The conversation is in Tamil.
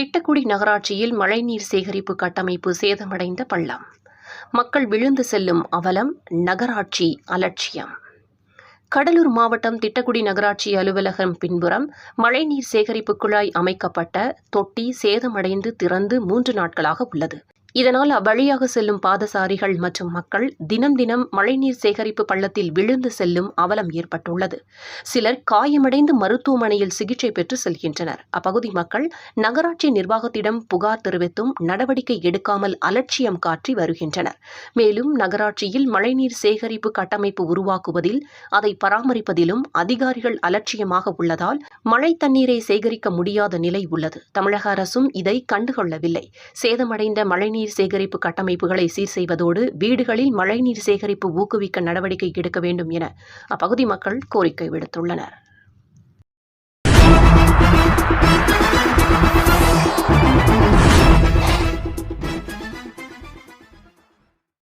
திட்டக்குடி நகராட்சியில் மழைநீர் சேகரிப்பு கட்டமைப்பு சேதமடைந்த பள்ளம். மக்கள் விழுந்து செல்லும் அவலம் நகராட்சி அலட்சியம். கடலூர் மாவட்டம் திட்டக்குடி நகராட்சி அலுவலகம் பின்புறம் மழைநீர் சேகரிப்பு குழாய் அமைக்கப்பட்ட தொட்டி சேதமடைந்து திறந்து மூன்று நாட்களாக உள்ளது. இதனால் அவ்வழியாக செல்லும் பாதசாரிகள் மற்றும் மக்கள் தினம் தினம் மழைநீர் சேகரிப்பு பள்ளத்தில் விழுந்து செல்லும் அவலம் ஏற்பட்டுள்ளது. சிலர் காயமடைந்து மருத்துவமனையில் சிகிச்சை பெற்று செல்கின்றனர். அப்பகுதி மக்கள் நகராட்சி நிர்வாகத்திடம் புகார் தெரிவித்தும் நடவடிக்கை எடுக்காமல் அலட்சியம் காட்டி வருகின்றனர். மேலும் நகராட்சியில் மழைநீர் சேகரிப்பு கட்டமைப்பு உருவாக்குவதில் அதை பராமரிப்பதிலும் அதிகாரிகள் அலட்சியமாக உள்ளதால் மழை தண்ணீரை சேகரிக்க முடியாத நிலை உள்ளது. தமிழக அரசும் இதை கண்டுகொள்ளவில்லை. சேதமடைந்த மழைநீர் சேகரிப்பு கட்டமைப்புகளை சீர் செய்வதோடு வீடுகளில் மழைநீர் சேகரிப்பு ஊக்குவிக்க நடவடிக்கை எடுக்க வேண்டும் என அப்பகுதி மக்கள் கோரிக்கை விடுத்துள்ளனர்.